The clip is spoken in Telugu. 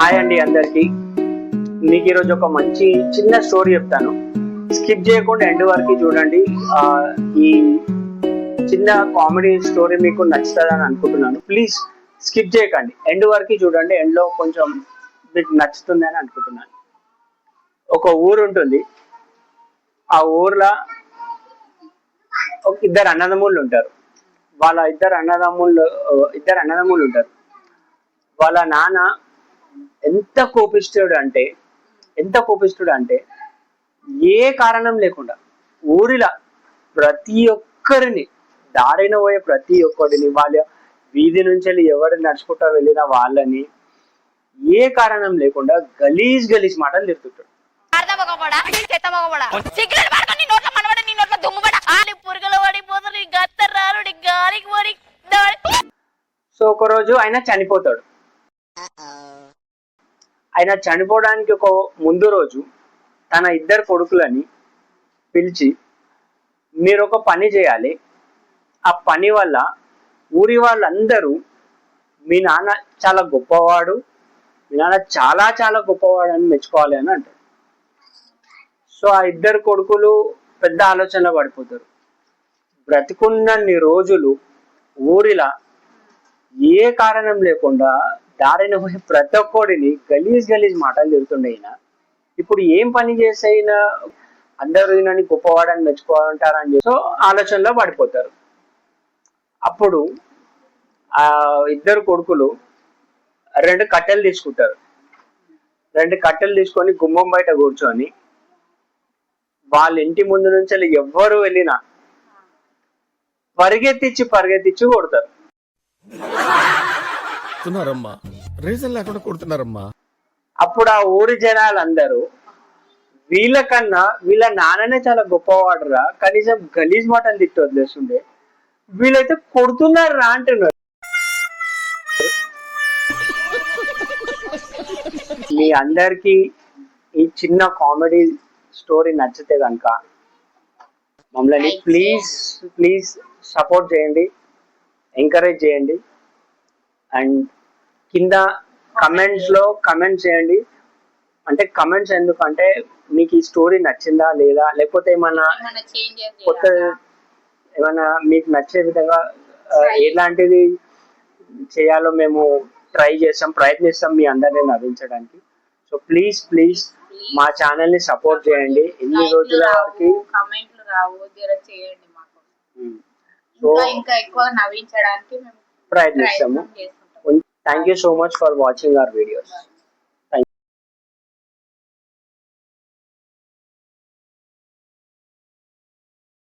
హాయ్ అండి అందరికి. మీకు ఈరోజు ఒక మంచి చిన్న స్టోరీ చెప్తాను. స్కిప్ చేయకుండా ఎండ్ వరకు చూడండి. ఈ చిన్న కామెడీ స్టోరీ మీకు నచ్చుతుందని అనుకుంటున్నాను. ప్లీజ్ స్కిప్ చేయకండి. ఎండ్ వరకు చూడండి. ఎండ్లో కొంచెం మీకు నచ్చుతుంది అని అనుకుంటున్నాను. ఒక ఊరు ఉంటుంది. ఆ ఊర్లో ఇద్దరు అన్నదమ్ముళ్ళు ఉంటారు. వాళ్ళ ఇద్దరు అన్నదమ్ముళ్ళు ఇద్దరు అన్నదమ్ముళ్ళు ఉంటారు. వాళ్ళ నాన్న ఎంత కోపిస్తుడు అంటే ఎంత కోపిస్తుడు అంటే ఏ కారణం లేకుండా ఊరిలో ప్రతి ఒక్కరిని దారిన పోయే ప్రతి ఒక్కరిని వాళ్ళ వీధి నుంచి వెళ్ళి ఎవరు నడుచుకుంటా వెళ్ళిన వాళ్ళని ఏ కారణం లేకుండా గలీజ్ గలీజ్ మాటలు తిరుగుతుంటాడు సో ఒక రోజు ఆయన చనిపోతాడు. ఆయన చనిపోవడానికి ఒక ముందు రోజు తన ఇద్దరు కొడుకులని పిలిచి మీరు ఒక పని చేయాలి. ఆ పని వల్ల ఊరి వాళ్ళందరూ మీ నాన్న చాలా గొప్పవాడు మీ నాన్న చాలా చాలా గొప్పవాడు అని మెచ్చుకోవాలి అని అంటారు సో ఆ ఇద్దరు కొడుకులు పెద్ద ఆలోచనలో పడిపోతారు. బ్రతికున్నన్ని రోజులు ఊరిలా ఏ కారణం లేకుండా దారిన పోయి ప్రతి ఒక్కడిని గలీజ్ గలీజ్ మాటలు తిరుగుతుండే ఈయన. ఇప్పుడు ఏం పని చేసైనా అందరూ ఈయనని గొప్పవాడని మెచ్చుకోవాలంటారని చెప్పి. సో ఆలోచనలో పడిపోతారు. అప్పుడు ఆ ఇద్దరు కొడుకులు రెండు కట్టెలు తీసుకుంటారు. రెండు కట్టెలు తీసుకొని గుమ్మం బయట కూర్చొని వాళ్ళ ఇంటి ముందు నుంచి ఎవ్వరు వెళ్ళినా పరిగెత్తిచ్చి పరిగెత్తిచ్చి కొడతారు. కొడుతున్నారమ్మా రీజన్ లేకుండా కొడుతున్నారమ్మా. అప్పుడు ఆ ఊరి జనాలందరూ వీళ్ళకన్నా వీళ్ళ నాన్ననే చాలా గొప్పవాడురా. కనీసం గలీజ్ మాటలు తిట్టి వదిలేస్తుండే. వీళ్ళైతే కొడుతున్నారు రా అంటున్నారు. మీ అందరికి ఈ చిన్న కామెడీ స్టోరీ నచ్చితే కనుక మమ్మల్ని ప్లీజ్ ప్లీజ్ సపోర్ట్ చేయండి. ఎంకరేజ్ చేయండి. అండ్ కింద కమెంట్స్లో కమెంట్ చేయండి. అంటే కమెంట్స్ ఎందుకంటే మీకు ఈ స్టోరీ నచ్చిందా లేదా? లేకపోతే ఏమన్నా కొత్త ఏమైనా మీకు నచ్చే విధంగా ఎలాంటిది చేయాలో మేము ట్రై చేస్తాం ప్రయత్నిస్తాం మీ అందరినీ నవ్వించడానికి. సో ప్లీజ్ ప్లీజ్ మా ఛానల్ని సపోర్ట్ చేయండి. ఎన్ని రోజుల వరకు? కమెంట్లు రావు జర చేయండి మాకు. సో ఇంకా ఇంకా ఎక్కువ నవ్వించడానికి మేము ప్రయత్నిస్తాము. Thank you so much for watching our videos.